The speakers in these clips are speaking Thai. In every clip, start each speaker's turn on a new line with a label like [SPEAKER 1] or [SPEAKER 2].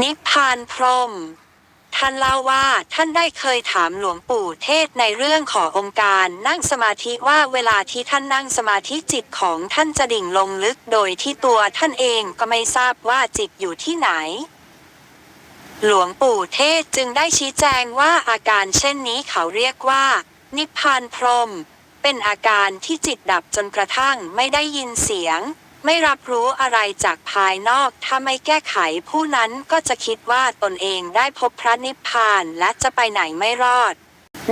[SPEAKER 1] นิพพานพรม ท่านเล่าว่าท่านได้เคยถามหลวงปู่เทศในเรื่องขององค์การนั่งสมาธิว่าเวลาที่ท่านนั่งสมาธิจิตของท่านจะดิ่งลงลึกโดยที่ตัวท่านเองก็ไม่ทราบว่าจิตอยู่ที่ไหนหลวงปู่เทศจึงได้ชี้แจงว่าอาการเช่นนี้เขาเรียกว่า นิพพานพรม เป็นอาการที่จิตดับจนกระทั่งไม่ได้ยินเสียง ไม่รับรู้อะไรจากภายนอก ถ้าไม่แก้ไขผู้นั้นก็จะคิดว่าตนเองได้พบพระนิพพานและจะไปไหนไม่รอด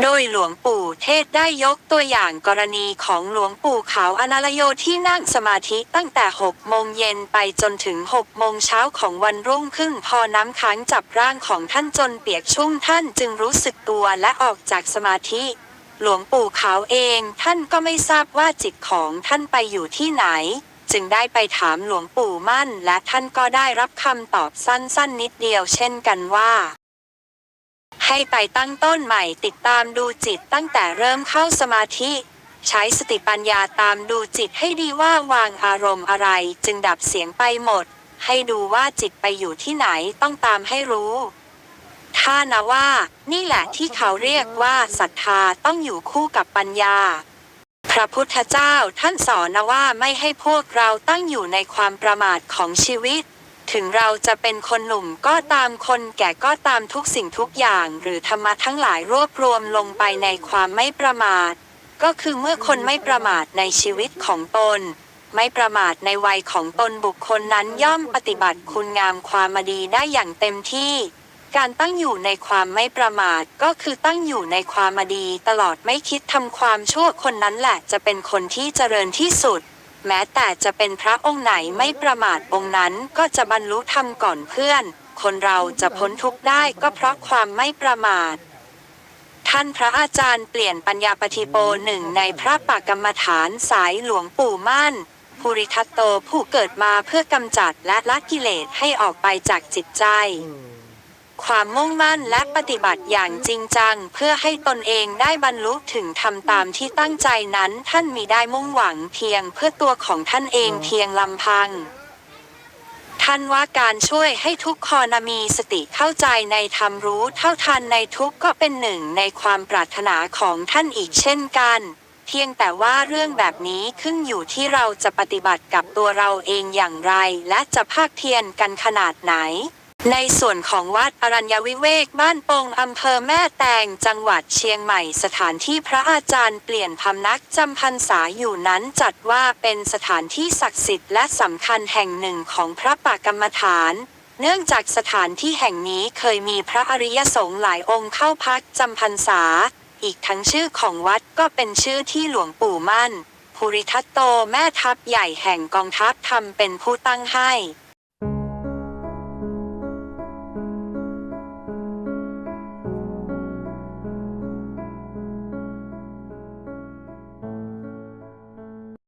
[SPEAKER 1] โดยหลวงปู่เทศได้ยกตัวอย่างกรณีของหลวงปู่ขาวอนาลโยที่นั่งสมาธิตั้งแต่ 6 โมงเย็นไปจนถึง 6 โมงเช้าของวันรุ่งขึ้นพอน้ำค้างจับร่างของท่านจนเปียกชุ่มท่านจึงรู้สึกตัวและออกจากสมาธิหลวงปู่ขาวเองท่านก็ไม่ทราบว่าจิตของท่านไปอยู่ที่ไหน จึงได้ไปถามหลวงปู่มั่น และท่านก็ได้รับคำตอบสั้นๆนิดเดียวเช่นกันว่า ให้ไปตั้งต้นใหม่ติดตามดูจิตตั้งแต่เริ่มเข้าสมาธิ ใช้สติปัญญาตามดูจิตให้ดีว่าวางอารมณ์อะไรจึงดับเสียงไปหมด ให้ดูว่าจิตไปอยู่ที่ไหนต้องตามให้รู้ถ้านะว่า นี่แหละที่เขาเรียกว่าศรัทธาต้องอยู่คู่กับปัญญา พระพุทธเจ้าท่านสอนนะว่าไม่ให้พวกเราตั้งอยู่ในความประมาทของชีวิต ถึงเราจะเป็นคนหนุ่มก็ตามคนแก่ก็ตามทุกสิ่งทุกอย่าง หรือธรรมะทั้งหลายรวบรวมลงไปในความไม่ประมาท ก็คือเมื่อคนไม่ประมาทในชีวิตของตน ไม่ประมาทในวัยของตนบุคคลนั้นย่อมปฏิบัติคุณงามความดีได้อย่างเต็มที่ การตั้งอยู่ในความไม่ประมาทก็คือตั้งอยู่ในความดี ตลอดไม่คิดทำความชั่วคนนั้นแหละจะเป็นคนที่เจริญที่สุด แม้แต่จะเป็นพระองค์ไหนไม่ประมาทองค์นั้นก็จะบรรลุธรรมก่อนเพื่อน คนเราจะพ้นทุกข์ได้ก็เพราะความไม่ประมาทท่านพระอาจารย์เปลี่ยนปัญญาปฏิโปหนึ่งในพระปากกรรมฐานสายหลวงปู่มั่นภูริทัตโตผู้เกิดมาเพื่อกำจัดและละกิเลสให้ออกไปจากจิตใจ ความมุ่งมั่นและปฏิบัติอย่างจริงจัง เพื่อให้ตนเองได้บรรลุถึงทำตามที่ตั้งใจนั้นท่านมีได้มุ่งหวังเพียงเพื่อตัวของท่านเองเพียงลำพังท่านว่าการช่วยให้ทุกคนมีสติเข้าใจในธรรมรู้เท่าทันในทุกข์ก็เป็นหนึ่งในความปรารถนาของท่านอีกเช่นกัน เพียงแต่ว่าเรื่องแบบนี้ขึ้นอยู่ที่เราจะปฏิบัติกับตัวเราเองอย่างไร และจะภาคเพียรกันขนาดไหน ในส่วนของวัดอรัญญวิเวกบ้านปงอำเภอแม่แตงจังหวัดเชียงใหม่สถานที่พระอาจารย์เปลี่ยนพำนักจำพรรษาอยู่นั้นจัดว่าเป็นสถานที่ศักดิ์สิทธิ์และสำคัญแห่งหนึ่งของพระปากรรมฐาน เนื่องจากสถานที่แห่งนี้เคยมีพระอริยสงฆ์หลายองค์เข้าพักจำพรรษา อีกทั้งชื่อของวัดก็เป็นชื่อที่หลวงปู่มั่นภูริทัตโตแม่ทัพใหญ่แห่งกองทัพทำเป็นผู้ตั้งให้